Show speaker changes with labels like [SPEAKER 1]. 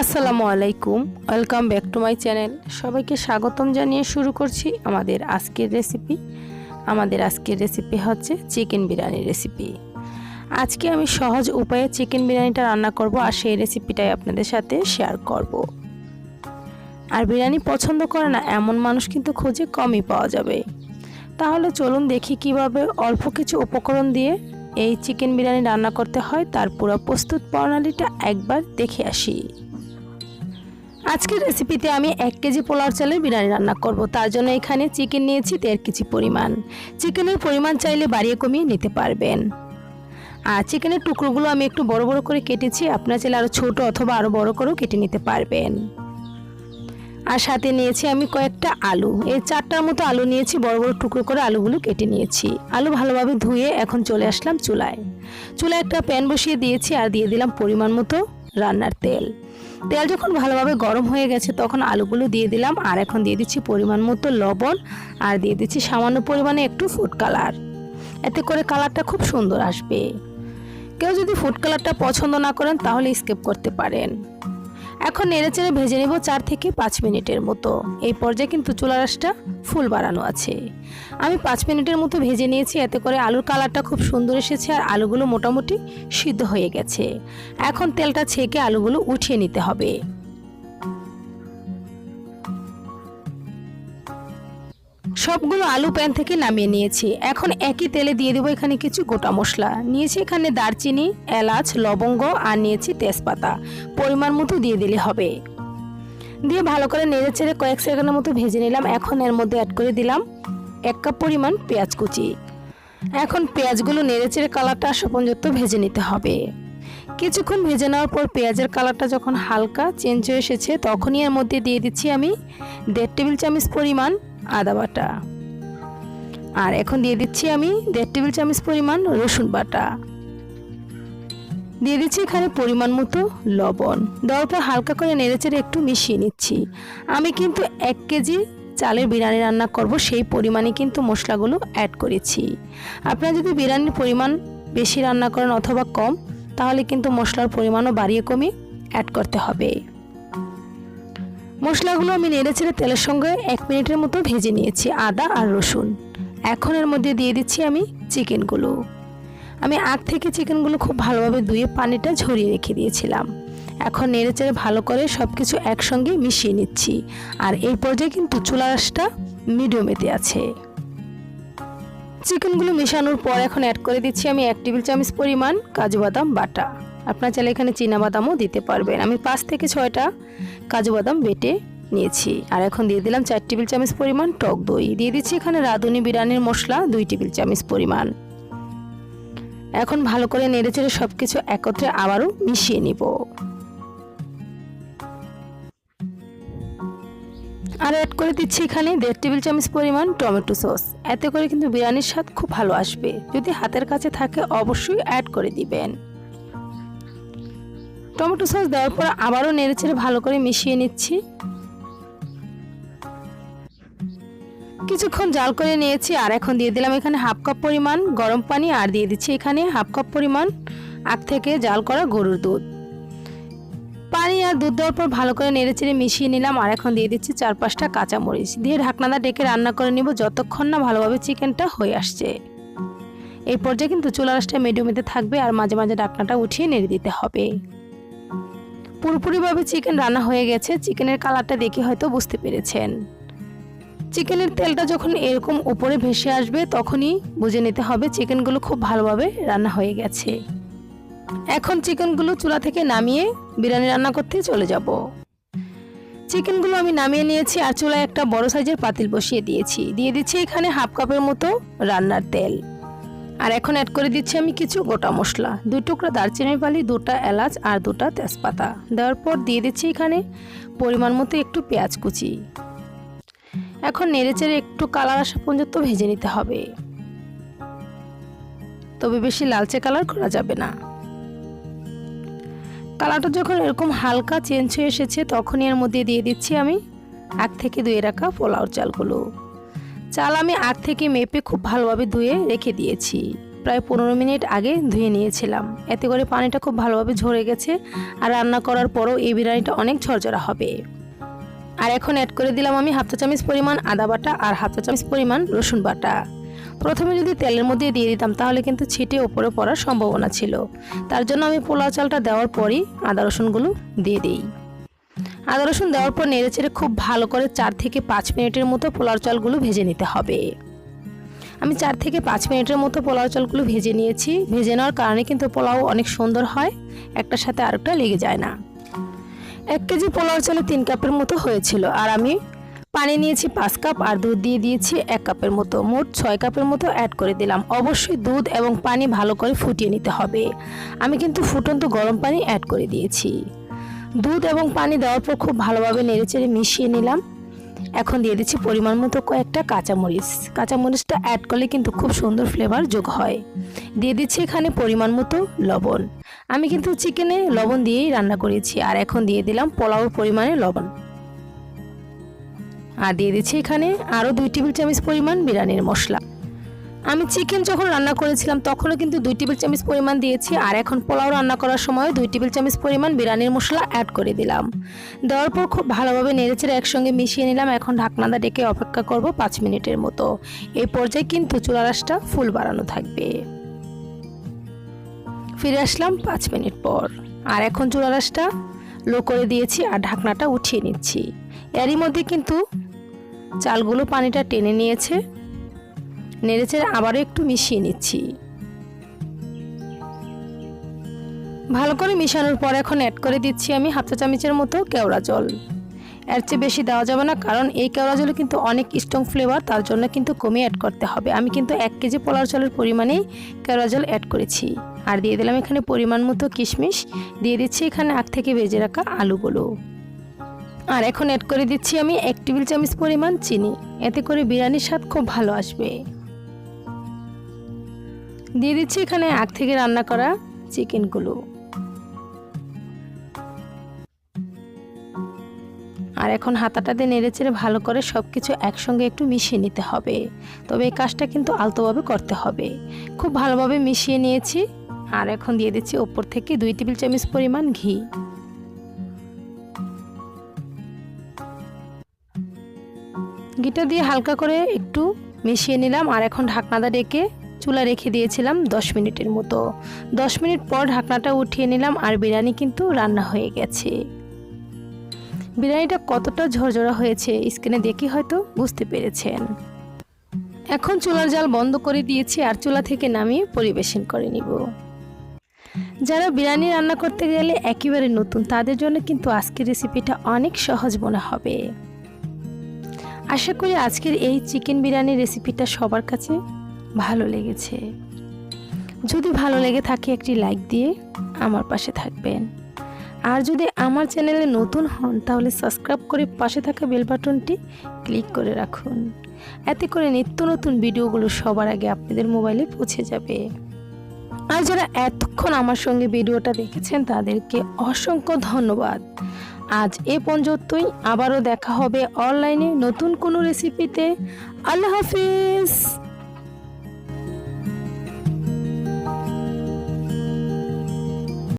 [SPEAKER 1] আসসালামু আলাইকুম welcome back to my channel সবাইকে স্বাগতম জানিয়ে শুরু করছি আমাদের আজকের রেসিপি আমাদের আজকের রেসিপি হচ্ছে চিকেন বিরিয়ানির রেসিপি আজকে আমি সহজ উপায়ে চিকেন বিরিয়ানিটা রান্না করব আর সেই রেসিপিটাই আপনাদের সাথে শেয়ার করব। আর বিরিয়ানি পছন্দ করে না, এমন মানুষ কিন্তু খুঁজে কমই পাওয়া যাবে। তাহলে চলুন দেখি কীভাবে অল্প কিছু উপকরণ দিয়ে এই চিকেন বিরিয়ানি রান্না করতে হয়, তার পুরো প্রস্তুত প্রণালীটা একবার দেখে আসি। আজকের রেসিপিতে আমি এক কেজি পোলাও চালের বিরিয়ানি রান্না করব। তার জন্য এখানে চিকেন নিয়েছি দেড় কেজি পরিমাণ। চিকেনের পরিমাণ চাইলে বাড়িয়ে কমিয়ে নিতে পারবেন। আর চিকেনের টুকরোগুলো আমি একটু বড় বড় করে কেটেছি, আপনার চাইলে আরও ছোট অথবা আরও বড় করেও কেটে নিতে পারবেন। আর সাথে নিয়েছি আমি কয়েকটা আলু। এই চারটার মতো আলু নিয়েছি, বড় বড় টুকরো করে আলুগুলো কেটে নিয়েছি। আলু ভালোভাবে ধুয়ে এখন চলে আসলাম চুলায়। চুলায় একটা প্যান বসিয়ে দিয়েছি আর দিয়ে দিলাম পরিমাণ মতো রান্নার তেল। তেল যখন ভালোভাবে গরম হয়ে গেছে, তখন আলুগুলো দিয়ে দিলাম। আর এখন দিয়ে দিচ্ছি পরিমাণ মতো লবণ। আর দিয়ে দিচ্ছি সামান্য পরিমাণে একটু ফুড কালার এতে করে কালারটা খুব সুন্দর আসবে। কেউ যদি ফুড কালারটা পছন্দ না করেন, তাহলে স্কিপ করতে পারেন। এখন নেড়েচেড়ে ভেজে নেব চার থেকে পাঁচ মিনিটের মতো। এই পর্যায়ে কিন্তু চুলা রাসটা ফুল বাড়ানো আছে। আমি পাঁচ মিনিটের মতো ভেজে নিয়েছি, এতে করে আলুর কালারটা খুব সুন্দর এসেছে আর আলুগুলো মোটামুটি সিদ্ধ হয়ে গেছে। এখন তেলটা ছেঁকে আলুগুলো উঠিয়ে নিতে হবে। সবগুলো আলু প্যান থেকে নামিয়ে নিয়েছি। এখন একই তেলে দিয়ে দেবো এখানে কিছু গোটা মশলা। নিয়েছি এখানে দারচিনি, এলাচ, লবঙ্গ আর নিয়েছি তেজপাতা। পরিমাণ মতো দিয়ে দিলে হবে। দিয়ে ভালো করে নেড়ে চেড়ে কয়েক সেকেন্ডের মতো ভেজে নিলাম। এখন এর মধ্যে অ্যাড করে দিলাম এক কাপ পরিমাণ পেঁয়াজ কুচি। এখন পেঁয়াজগুলো নেড়ে চেড়ে কালারটা আসা পর্যন্ত ভেজে নিতে হবে। কিছুক্ষণ ভেজে নেওয়ার পর পেঁয়াজের কালারটা যখন হালকা চেঞ্জ হয়ে এসেছে, তখনই এর মধ্যে দিয়ে দিচ্ছি আমি দেড় টেবিল চামচ পরিমাণ আদা বাটা। আর এখন দিয়ে দিচ্ছি আমি দেড় টেবিল চামচ পরিমাণ রসুন বাটা। দিয়ে দিচ্ছি এখানে পরিমাণ মতো লবণ। দেওয়ার হালকা করে নেড়েচেড়ে একটু মিশিয়ে নিচ্ছি। আমি কিন্তু এক কেজি চালের বিরিয়ানি রান্না করব, সেই পরিমাণে কিন্তু মশলাগুলো অ্যাড করেছি। আপনারা যদি বিরিয়ানির পরিমাণ বেশি রান্না করেন অথবা কম, তাহলে কিন্তু মশলার পরিমাণও বাড়িয়ে কমিয়ে অ্যাড করতে হবে। মশলাগুলো আমি নেড়ে ছেড়ে তেলের সঙ্গে এক মিনিটের মতো ভেজে নিয়েছি, আদা আর রসুন। এখন এর মধ্যে দিয়ে দিচ্ছি আমি চিকেনগুলো। আমি আগ থেকে চিকেনগুলো খুব ভালোভাবে ধুয়ে পানিটা ঝরিয়ে রেখে দিয়েছিলাম। এখন নেড়ে চেড়ে ভালো করে সব কিছু একসঙ্গে মিশিয়ে নিচ্ছি। আর এই পর্যায়ে কিন্তু চুলা মিডিয়ামেতে আছে। চিকেনগুলো মেশানোর পর এখন অ্যাড করে দিচ্ছি আমি এক টেবিল চামচ পরিমাণ কাজু বাদাম বাটা। আপনার চাইলে এখানে বাদামও দিতে পারবেন। আমি পাঁচ থেকে ছয়টা কাজু বাদাম বেটে নিয়েছি। আর এখন দিয়ে দিলাম চার টেবিল চামচ পরিমাণ টক দই। দিয়ে দিচ্ছি এখানে রাঁধুনি বিরিয়ানির মশলা দুই টেবিল চামচ পরিমাণ। এখন ভালো করে নেড়ে নেড়েচেড়ে সব কিছু একত্রে আবারও মিশিয়ে নিব। আর অ্যাড করে দিচ্ছি এখানে দেড় টেবিল চামচ পরিমাণ টমেটো সস। এতে করে কিন্তু বিরিয়ানির স্বাদ খুব ভালো আসবে। যদি হাতের কাছে থাকে অবশ্যই অ্যাড করে দিবেন। টমেটো সস দেওয়ার পর আবারও নেড়েচেড়ে ভালো করে মিশিয়ে নিচ্ছি। কিছুক্ষণ জাল করে নিয়েছি আর এখন দিয়ে দিলাম এখানে হাফ কাপ পরিমাণ গরম পানি আর দিয়ে দিচ্ছি এখানে হাফ কাপ পরিমাণ আগ থেকে জাল করা গরুর দুধ। পানি আর দুধ দেওয়ার পর ভালো করে নেড়েচেড়ে মিশিয়ে নিলাম আর এখন দিয়ে দিচ্ছি চার পাঁচটা কাঁচামরিচ। দিয়ে ঢাকনাটা ডেকে রান্না করে নিব যতক্ষণ না ভালোভাবে চিকেনটা হয়ে আসছে। এই পর্যায়ে কিন্তু চুলা রাসটা মিডিয়ামেতে থাকবে আর মাঝে মাঝে ঢাকনাটা উঠিয়ে নেড়ে দিতে হবে। পুরোপুরিভাবে চিকেন রান্না হয়ে গেছে। চিকেনের কালারটা দেখে হয়তো বুঝতে পেরেছেন। চিকেনের তেলটা যখন এরকম উপরে ভেসে আসবে, তখনই বুঝে নিতে হবে চিকেনগুলো খুব ভালোভাবে রান্না হয়ে গেছে। এখন চিকেনগুলো চুলা থেকে নামিয়ে বিরিয়ানি রান্না করতে চলে যাব। চিকেনগুলো আমি নামিয়ে নিয়েছি আর চুলায় একটা বড় সাইজের পাতিল বসিয়ে দিয়েছি। দিয়ে দিচ্ছি এখানে হাফ কাপের মতো রান্নার তেল। আর এখন অ্যাড করে দিচ্ছি আমি কিছু গোটা মশলা। দুই টুকরা দারচিনির বালি, দুটা এলাচ আর দুটা তেজপাতা। দেওয়ার পর দিয়ে দিচ্ছি এখানে পরিমাণ মতো একটু পেঁয়াজ কুচি। এখন নেড়েচেড়ে একটু কালার আসা পর্যন্ত ভেজে নিতে হবে। তবে বেশি লালচে কালার করা যাবে না। কালারটা যখন এরকম হালকা চেঞ্জ হয়ে এসেছে, তখনই এর মধ্যে দিয়ে দিচ্ছি আমি এক থেকে ধুয়ে রাখা পোলাওর চালগুলো। চাল আমি আগ থেকে মেপে খুব ভালোভাবে ধুয়ে রেখে দিয়েছি। প্রায় পনেরো মিনিট আগে ধুয়ে নিয়েছিলাম। এতে করে পানিটা খুব ভালোভাবে ঝরে গেছে আর রান্না করার পরও এই বিরিয়ানিটা অনেক ঝরঝরা হবে। আর এখন অ্যাড করে দিলাম আমি হাফ চা চামচ পরিমাণ আদা বাটা আর হাফ চা চামচ পরিমাণ রসুন বাটা। প্রথমে যদি তেলের মধ্যে দিয়ে দিতাম তাহলে কিন্তু ছিটে ওপরে পড়ার সম্ভাবনা ছিল। তার জন্য আমি পোলাও চালটা দেওয়ার পরই আদা রসুনগুলো দিয়ে দিই। আদা রসুন দেওয়ার পর নেড়েচেড়ে খুব ভালো করে চার থেকে পাঁচ মিনিটের মতো পোলাও চালগুলো ভেজে নিতে হবে। আমি চার থেকে পাঁচ মিনিটের মতো পোলাও চালগুলো ভেজে নিয়েছি। ভেজে নেওয়ার কারণে কিন্তু পোলাও অনেক সুন্দর হয়, একটার সাথে আরেকটা লেগে যায় না। এক কেজি পোলাও চালে তিন কাপের মতো হয়েছিল আর আমি পানি নিয়েছি পাঁচ কাপ আর দুধ দিয়ে দিয়েছি এক কাপের মতো। মোট ছয় কাপের মতো অ্যাড করে দিলাম। অবশ্যই দুধ এবং পানি ভালো করে ফুটিয়ে নিতে হবে। আমি কিন্তু ফুটন্ত গরম পানি অ্যাড করে দিয়েছি। দুধ এবং পানি দেওয়ার পর খুব ভালোভাবে নেড়েচেড়ে মিশিয়ে নিলাম। এখন দিয়ে দিচ্ছি পরিমাণ মতো কয়েকটা কাঁচামরিচ। কাঁচামরিচটা অ্যাড করলে কিন্তু খুব সুন্দর ফ্লেভার যোগ হয়। দিয়ে দিচ্ছি এখানে পরিমাণ মতো লবণ। আমি কিন্তু চিকেনে লবণ দিয়েই রান্না করেছি, আর এখন দিয়ে দিলাম পোলাও পরিমাণে লবণ। আর দিয়ে দিচ্ছি এখানে আরও দুই টেবিল চামচ পরিমাণ বিরিয়ানির মশলা। আমি চিকেন যখন রান্না করেছিলাম, তখনও কিন্তু দুই টেবিল চামচ পরিমাণ দিয়েছি আর এখন পোলাও রান্না করার সময় দুই টেবিল চামচ পরিমাণ বিরিয়ানির মশলা অ্যাড করে দিলাম। দেওয়ার পর খুব ভালোভাবে নেড়েচেড়ে একসঙ্গে মিশিয়ে নিলাম। এখন ঢাকনাদা ডেকে অপেক্ষা করব পাঁচ মিনিটের মতো। এই পর্যায়ে কিন্তু চুলা রাসটা ফুল বাড়ানো থাকবে। ফিরে আসলাম পাঁচ মিনিট পর। আর এখন চুলা রাসটা লো করে দিয়েছি আর ঢাকনাটা উঠিয়ে নিচ্ছি। এরই মধ্যে কিন্তু চালগুলো পানিটা টেনে নিয়েছে। নেড়েচেড়ে আবারও একটু মিশিয়ে নিচ্ছি। ভালো করে মিশানোর পর এখন অ্যাড করে দিচ্ছি আমি হাফ চা চামচের মতো কেওড়া জল। এর চেয়ে বেশি দেওয়া যাবে না কারণ এই কেওড়া জলে কিন্তু অনেক স্ট্রং ফ্লেভার তার জন্য কিন্তু কমে অ্যাড করতে হবে। আমি কিন্তু এক কেজি পোলার জলের পরিমাণেই কেওড়া জল অ্যাড করেছি। আর দিয়ে দিলাম এখানে পরিমাণ মতো কিশমিশ। দিয়ে দিচ্ছি এখানে আগ থেকে ভেজে রাখা আলুগুলো। আর এখন অ্যাড করে দিচ্ছি আমি এক টেবিল চামচ পরিমাণ চিনি। এতে করে বিরিয়ানির স্বাদ খুব ভালো আসবে। দিয়ে দিচ্ছি এখানে আগ থেকে রান্না করা চিকেনগুলো। আর এখন হাতাটা দিয়ে নেড়ে চেড়ে ভালো করে সব কিছু একসঙ্গে একটু মিশিয়ে নিতে হবে। তবে এই কাজটা কিন্তু আলতোভাবে করতে হবে। খুব ভালোভাবে মিশিয়ে নিয়েছি। আর এখন দিয়ে দিচ্ছি ওপর থেকে দুই টেবিল চামচ পরিমাণ ঘি। ঘিটা দিয়ে হালকা করে একটু মিশিয়ে নিলাম। আর এখন ঢাকনাটা ডেকে চুলা রেখে দিয়েছিলাম দশ মিনিটের মতো। দশ মিনিট পর ঢাকনাটা উঠিয়ে নিলাম আর বিরিয়ানি কিন্তু রান্না হয়ে গেছে। বিরিয়ানিটা কতটা ঝরঝরা হয়েছে স্ক্রিনে দেখে হয়তো বুঝতে পেরেছেন। এখন চুলার জাল বন্ধ করে দিয়েছি আর চুলা থেকে নামিয়ে পরিবেশন করে নিব। যারা বিরিয়ানি রান্না করতে গেলে একেবারে নতুন, তাদের জন্য কিন্তু আজকের রেসিপিটা অনেক সহজ মনে হবে। আশা করি আজকের এই চিকেন বিরিয়ানি রেসিপিটা সবার কাছে ভালো লেগেছে। যদি ভালো লেগে থাকে একটি লাইক দিয়ে আমার পাশে থাকবেন। আর যদি আমার চ্যানেলে নতুন হন, তাহলে সাবস্ক্রাইব করে পাশে থাকা বেল বাটনটি ক্লিক করে রাখুন। এতে করে নিত্য নতুন ভিডিওগুলো সবার আগে আপনাদের মোবাইলে পৌঁছে যাবে। আর যারা এতক্ষণ আমার সঙ্গে ভিডিওটা দেখেছেন, তাদেরকে অসংখ্য ধন্যবাদ। আজ এ পর্যন্তই। আবারও দেখা হবে অনলাইনে নতুন কোনো রেসিপিতে আল্লাহ হাফিজ!